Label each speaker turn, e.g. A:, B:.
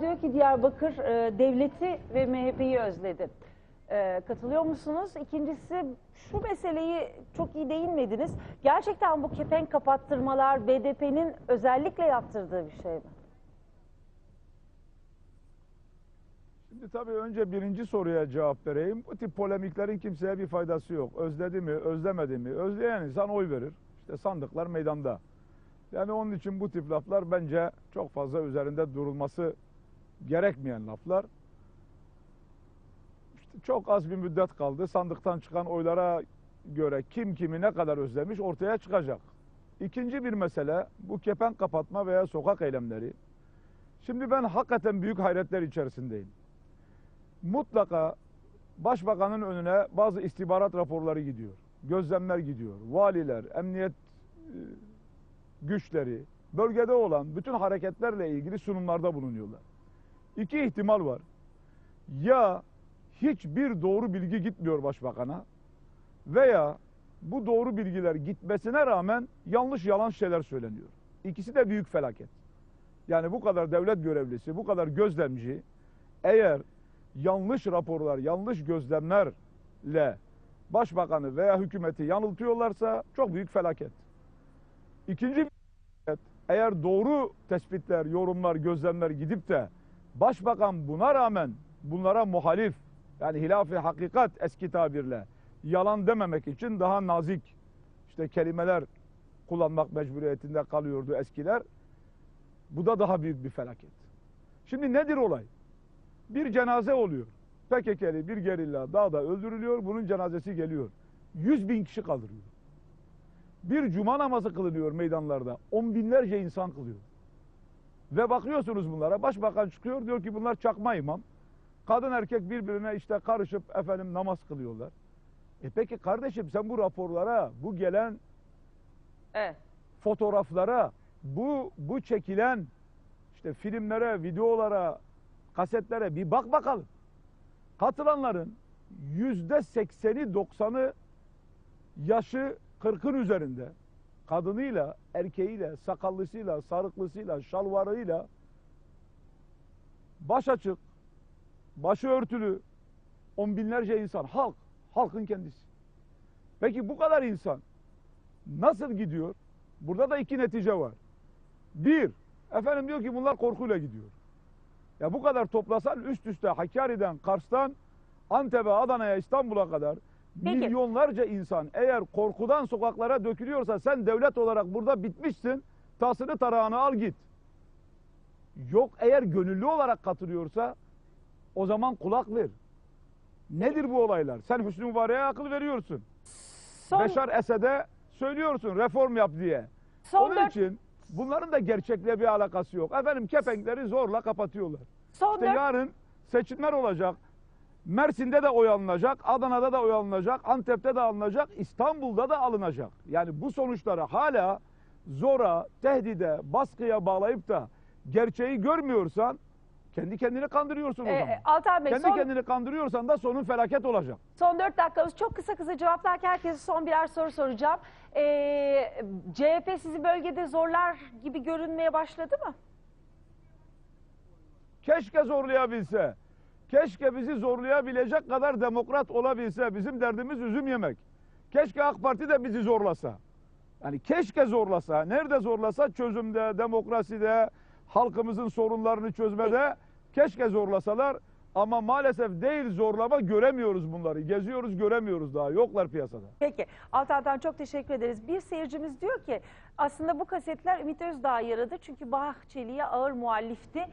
A: Diyor ki Diyarbakır e, devleti ve MHP'yi özledi. E, katılıyor musunuz? İkincisi şu meseleyi çok iyi değinmediniz. Gerçekten bu kepenk kapattırmalar BDP'nin özellikle yaptırdığı bir şey mi?
B: Şimdi tabii önce birinci soruya cevap vereyim. Bu tip polemiklerin kimseye bir faydası yok. Özledi mi, özlemedi mi? Özleyen insan oy verir. İşte sandıklar meydanda. Yani onun için bu tip laflar bence çok fazla üzerinde durulması gerekmeyen laflar. İşte çok az bir müddet kaldı. Sandıktan çıkan oylara göre kim kimi ne kadar özlemiş ortaya çıkacak. İkinci bir mesele bu kepenk kapatma veya sokak eylemleri. Şimdi ben hakikaten büyük hayretler içerisindeyim mutlaka başbakanın önüne bazı istihbarat raporları gidiyor. Gözlemler gidiyor. Valiler, emniyet e, güçleri, bölgede olan bütün hareketlerle ilgili sunumlarda bulunuyorlar. İki ihtimal var. Ya hiçbir doğru bilgi gitmiyor başbakana veya bu doğru bilgiler gitmesine rağmen yanlış yalan şeyler söyleniyor. İkisi de büyük felaket. Yani bu kadar devlet görevlisi, bu kadar gözlemci eğer yanlış raporlar, yanlış gözlemlerle başbakanı veya hükümeti yanıltıyorlarsa çok büyük felaket. İkinci bir felaket, eğer doğru tespitler, yorumlar, gözlemler gidip de başbakan buna rağmen bunlara muhalif yani hilaf-ı hakikat eski tabirle yalan dememek için daha nazik işte kelimeler kullanmak mecburiyetinde kalıyordu eskiler. Bu da daha büyük bir felaket. Şimdi nedir olay? bir cenaze oluyor. PKK'li bir gerilla dağda öldürülüyor. Bunun cenazesi geliyor. 100 bin kişi kaldırıyor. Bir cuma namazı kılınıyor meydanlarda. On binlerce insan kılıyor. Ve bakıyorsunuz bunlara. Başbakan çıkıyor diyor ki bunlar çakma imam. Kadın erkek birbirine işte karışıp efendim namaz kılıyorlar. E peki kardeşim sen bu raporlara, bu gelen
A: Evet.
B: fotoğraflara, bu bu çekilen işte filmlere, videolara, kasetlere bir bak bakalım. Katılanların yüzde sekseni doksanı yaşı kırkın üzerinde. Kadınıyla, erkeğiyle, sakallısıyla, sarıklısıyla, şalvarıyla baş açık, başı örtülü on binlerce insan, halk, halkın kendisi. Peki bu kadar insan nasıl gidiyor? Burada da iki netice var. Bir, efendim diyor ki bunlar korkuyla gidiyor. Ya bu kadar toplasan üst üste Hakkari'den, Kars'tan, Antep'e, Adana'ya, İstanbul'a kadar
A: Peki.
B: milyonlarca insan eğer korkudan sokaklara dökülüyorsa sen devlet olarak burada bitmişsin. Tasını tarağını al git. Yok eğer gönüllü olarak katılıyorsa o zaman kulak ver. Nedir bu olaylar? Sen Hüsnü Mübarek'e akıl veriyorsun.
A: Son,
B: Beşar Esed'e söylüyorsun reform yap diye.
A: son,
B: Onun
A: dört,
B: için bunların da gerçekle bir alakası yok. Efendim kepenkleri zorla kapatıyorlar.
A: son
B: İşte
A: dört
B: yarın seçimler olacak. Mersin'de de oy alınacak, Adana'da da oy alınacak, Antep'te de alınacak, İstanbul'da da alınacak. Yani bu sonuçları hala zora, tehdide, baskıya bağlayıp da gerçeği görmüyorsan kendi kendini kandırıyorsun o
A: e,
B: zaman.
A: Altan Bey
B: Kendi
A: son,
B: kendini kandırıyorsan da sonun felaket olacak.
A: son dört dakikamız çok kısa kısa cevaplarken herkese son birer soru soracağım. E, CHP sizi bölgede zorlar gibi görünmeye başladı mı?
B: Keşke zorlayabilse. Keşke bizi zorlayabilecek kadar demokrat olabilse. Bizim derdimiz üzüm yemek. Keşke AK Parti de bizi zorlasa. Yani keşke zorlasa. Nerede zorlasa çözümde, demokraside, halkımızın sorunlarını çözmede keşke zorlasalar. Ama maalesef değil zorlama göremiyoruz bunları. Geziyoruz göremiyoruz daha. Yoklar piyasada.
A: Peki Altan'dan çok teşekkür ederiz. Bir seyircimiz diyor ki aslında bu kasetler Ümit Özdağ yaradı çünkü Bahçeli'ye ağır muhalifti.